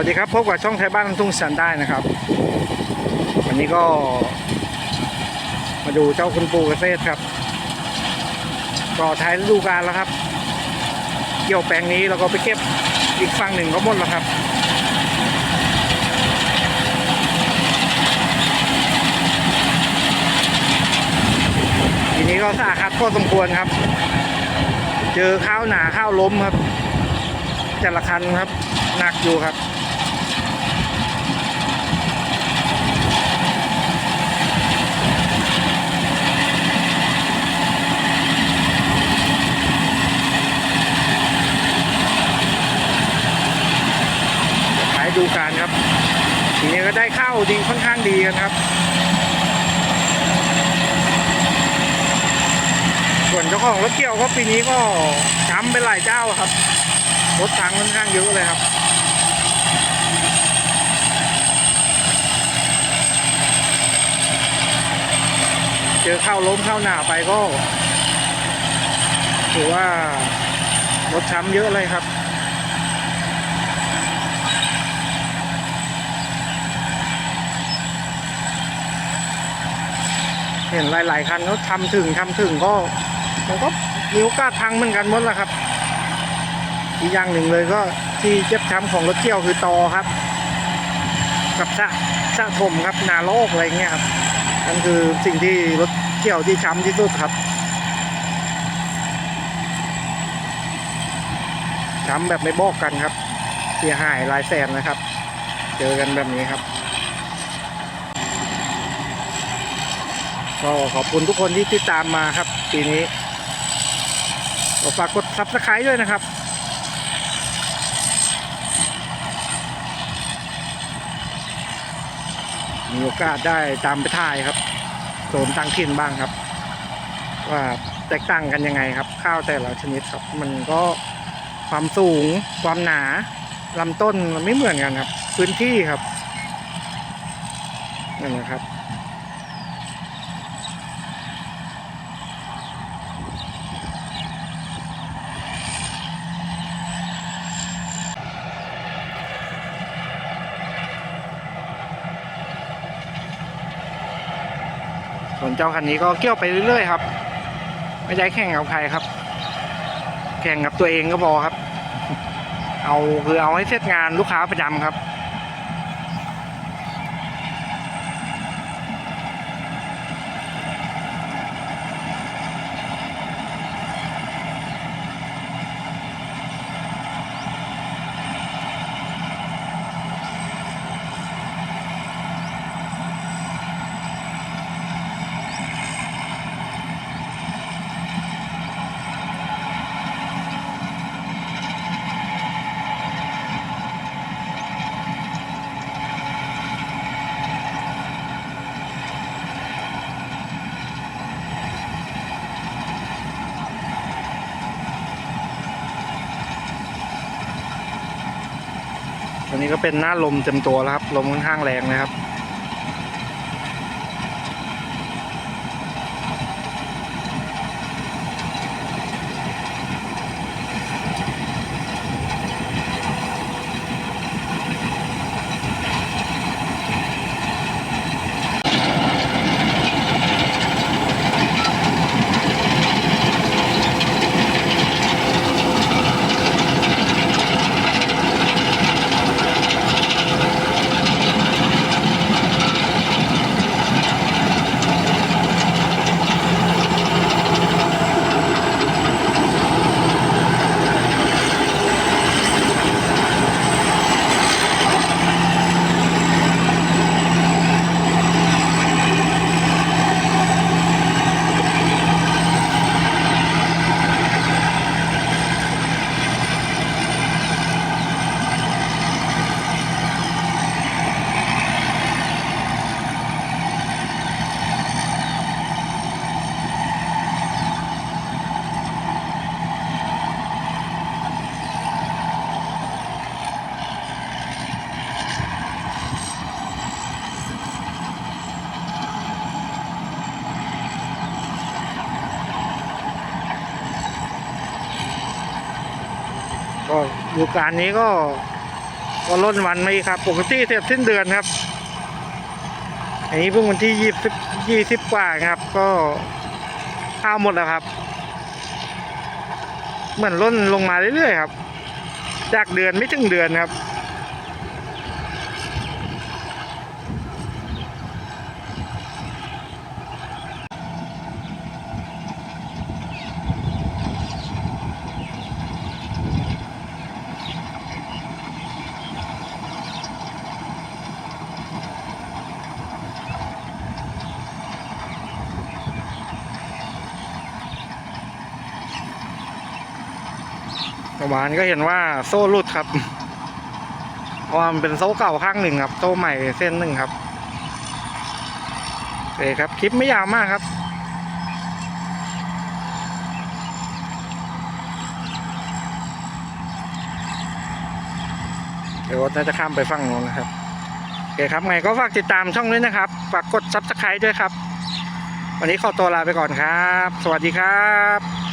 วัสดีครับพบกับช่องไทยบ้านทุ่งแสนได้นะครับ วันนี้ก็ มาดูเจ้าคุณปูเกษตรครับก็ท้ายฤดูกาลแล้วครับ เกี่ยวแปลงนี้แล้วก็ไปเก็บอีกฝั่งหนึ่งก็หมดแล้วครับทีนี้ก็สาหัสพอสมควรครับ เจอข้าวหนาข้าวล้มครับแต่ละคันครับหนักอยู่ครับ ขายดูการครับ ทีนี้ ก็ได้ข้าวดีค่อนข้างดีกันครับ ส่วนเจ้าของรถเกี่ยวก็ปีนี้ก็ช้ำไปหลายเจ้าครับ รถทางค่อนข้างเยอะเลยครับเจอเข้าล้มเข้าหน้าไปก็ถือว่ารถช้ำเยอะเลยครับ เห็นหลาย ๆ คันเขาทำถึงทำถึงก็ มันก็มีโอกาสพังเหมือนกันหมดแหละครับ อีกอย่างหนึ่งเลยก็ที่เจ็บช้ำของรถเที่ยวคือตอครับ กับสะสะถมครับนาโลกอะไรเงี้ยครับนั่นคือสิ่งที่รถเที่ยวที่ช้ำที่สุดครับช้ำแบบไม่บอกกันครับ เสียหายหลายแสนนะครับ เจอกันแบบนี้ครับ ก็ขอบคุณทุกคนที่ติดตามมาครับ ปีนี้ก็ฝากกดซับสไครต์ด้วยนะครับมีโอกาสได้ตามไปถ่ายครับโซนตั้งถิ่นบ้างครับ ว่าแตกต่างกันยังไงครับ ข้าวแต่ละชนิดครับ มันก็ความสูง ความหนาลำต้นมันไม่เหมือนกันครับ พื้นที่ครับนั่นนะครับ ส่วนเจ้าคันนี้ก็เกี่ยวไปเรื่อยๆครับ ไม่ใช่แข่งกับใครครับ แข่งกับตัวเองก็พอครับ เอาคือเอาให้เสร็จงานลูกค้าประจำครับ นนี้ก็เป็นหน้าลมเต็มตัวแล้วครับ ลมค่อนข้างแรงนะครับ ก็ดูการนี้ก็ก็ล้นวันมาอีกครับ ปกติเสร็จสิ้นเดือนครับ อันนี้เพิ่งวันที่ยี่สิบยี่สิบกว่าครับ ก็ข้าวหมดแล้วครับ เหมือนล้นลงมาเรื่อยๆครับ จากเดือนไม่ถึงเดือนครับ เมื่อวานก็เห็นว่าโซ่หลุดครับเพราะว่ามันเป็นโซ่เก่าข้างหนึ่งครับ โซ่ใหม่เส้นหนึ่งครับโอเคครับคลิปไม่ยาวมากครับเดี๋ยวน่าจะข้ามไปฝั่งโน้นนะครับโอเคครับไงก็ฝากติดตามช่องด้วยนะครับ ฝากกดซับสไครต์ด้วยครับ วันนี้ขอตัวลาไปก่อนครับ สวัสดีครับ